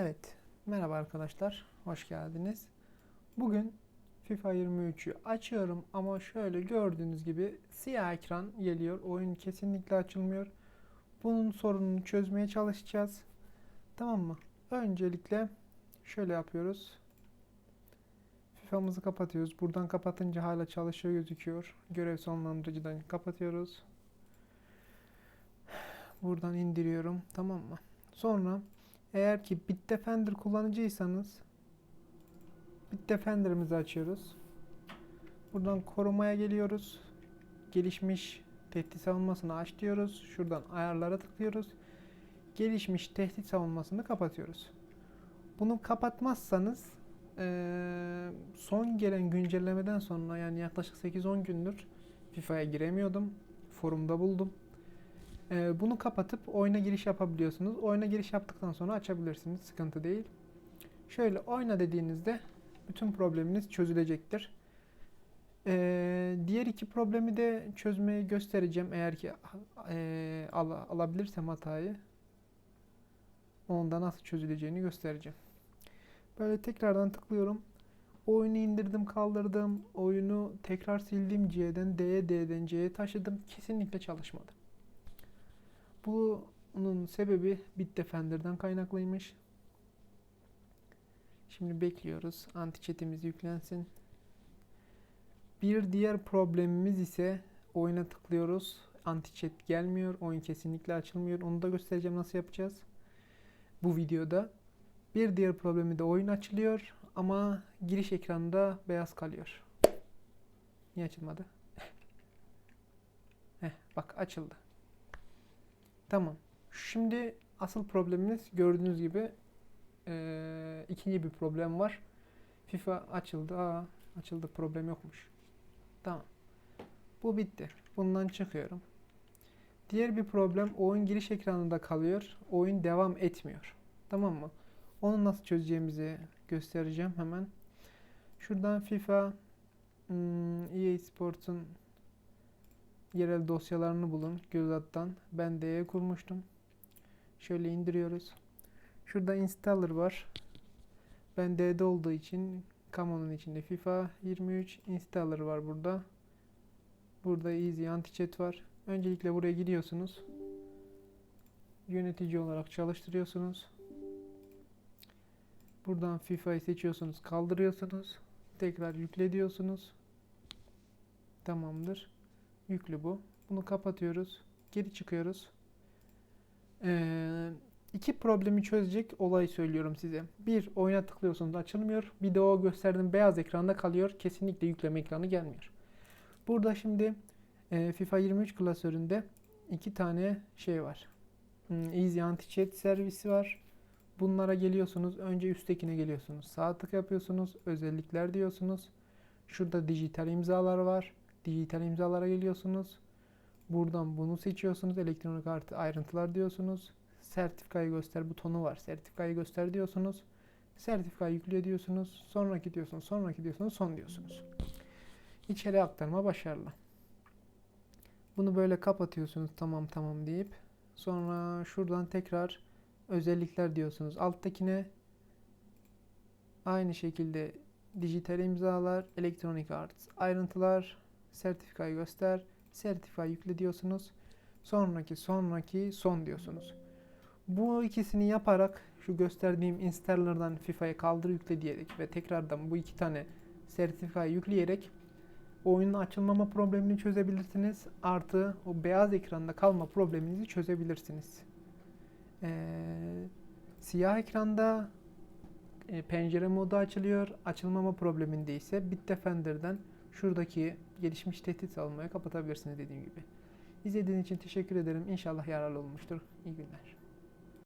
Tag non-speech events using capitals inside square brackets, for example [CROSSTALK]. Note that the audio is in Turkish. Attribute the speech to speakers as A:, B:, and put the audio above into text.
A: Evet, merhaba arkadaşlar, hoş geldiniz. Bugün FIFA 23'ü açıyorum ama şöyle gördüğünüz gibi siyah ekran geliyor. Oyun kesinlikle açılmıyor. Bunun sorununu çözmeye çalışacağız. Tamam mı? Öncelikle şöyle yapıyoruz. FIFA'mızı kapatıyoruz. Buradan kapatınca hala çalışıyor gözüküyor. Görev sonlandırıcıdan kapatıyoruz. Buradan indiriyorum. Tamam mı? Sonra eğer ki Bitdefender kullanıcıysanız Bitdefender'ımızı açıyoruz. Buradan korumaya geliyoruz. Gelişmiş tehdit savunmasını aç diyoruz. Şuradan ayarlara tıklıyoruz. Gelişmiş tehdit savunmasını kapatıyoruz. Bunu kapatmazsanız son gelen güncellemeden sonra yani yaklaşık 8-10 gündür FIFA'ya giremiyordum. Forumda buldum. Ee, bunu kapatıp oyuna giriş yapabiliyorsunuz. Oyuna giriş yaptıktan sonra açabilirsiniz. Sıkıntı değil. Şöyle oyna dediğinizde bütün probleminiz çözülecektir. Ee, diğer iki problemi de çözmeyi göstereceğim. Eğer ki e, al, alabilirsem hatayı onda nasıl çözüleceğini göstereceğim. Böyle tekrardan tıklıyorum. Oyunu indirdim kaldırdım. Oyunu tekrar sildim C'den D'ye D'den C'ye taşıdım. Kesinlikle çalışmadı. Bunun sebebi Bitdefender'dan kaynaklıymış. Şimdi bekliyoruz. Anti-chat'imiz yüklensin. Bir diğer problemimiz ise oyuna tıklıyoruz. Anti-chat gelmiyor. Oyun kesinlikle açılmıyor. Onu da göstereceğim nasıl yapacağız. Bu videoda. Bir diğer problemi de oyun açılıyor ama giriş ekranında beyaz kalıyor. Niye açılmadı? [LAUGHS] Heh, bak açıldı. Tamam. Şimdi asıl problemimiz gördüğünüz gibi eee, ikinci bir problem var. FIFA açıldı. Aa, açıldı. Problem yokmuş. Tamam. Bu bitti. Bundan çıkıyorum. Diğer bir problem oyun giriş ekranında kalıyor. Oyun devam etmiyor. Tamam mı? Onu nasıl çözeceğimizi göstereceğim hemen. Şuradan FIFA hmm, EA Sports'un yerel dosyalarını bulun. Göz Ben D'ye kurmuştum. Şöyle indiriyoruz. Şurada installer var. Ben D'de olduğu için Kamon'un içinde FIFA 23 installer var burada. Burada Easy Anti-Chat var. Öncelikle buraya gidiyorsunuz. Yönetici olarak çalıştırıyorsunuz. Buradan FIFA'yı seçiyorsunuz, kaldırıyorsunuz. Tekrar yükle diyorsunuz. Tamamdır. Yüklü bu. Bunu kapatıyoruz. Geri çıkıyoruz. Ee, iki problemi çözecek olay söylüyorum size. Bir, oyuna tıklıyorsunuz açılmıyor. Bir de o gösterdiğim beyaz ekranda kalıyor. Kesinlikle yükleme ekranı gelmiyor. Burada şimdi e, FIFA 23 klasöründe iki tane şey var. Hmm, Easy Anti-Chat servisi var. Bunlara geliyorsunuz. Önce üsttekine geliyorsunuz. Sağ tık yapıyorsunuz. Özellikler diyorsunuz. Şurada dijital imzalar var. Dijital imzalara geliyorsunuz. Buradan bunu seçiyorsunuz. Elektronik artı ayrıntılar diyorsunuz. Sertifikayı göster butonu var. Sertifikayı göster diyorsunuz. Sertifikayı yükle diyorsunuz. Sonraki diyorsunuz. Sonraki diyorsunuz. Son diyorsunuz. İçeri aktarma başarılı. Bunu böyle kapatıyorsunuz. Tamam tamam deyip. Sonra şuradan tekrar özellikler diyorsunuz. Alttakine aynı şekilde dijital imzalar, elektronik art, ayrıntılar, sertifikayı göster, sertifikayı yükle diyorsunuz. Sonraki, sonraki, son diyorsunuz. Bu ikisini yaparak şu gösterdiğim installer'dan FIFA'ya kaldır yükle diyerek ve tekrardan bu iki tane sertifikayı yükleyerek oyunun açılmama problemini çözebilirsiniz. Artı o beyaz ekranda kalma probleminizi çözebilirsiniz. Ee, siyah ekranda e, pencere modu açılıyor. Açılmama probleminde ise Bitdefender'den şuradaki gelişmiş tehdit savunmayı kapatabilirsiniz dediğim gibi. İzlediğiniz için teşekkür ederim. İnşallah yararlı olmuştur. İyi günler.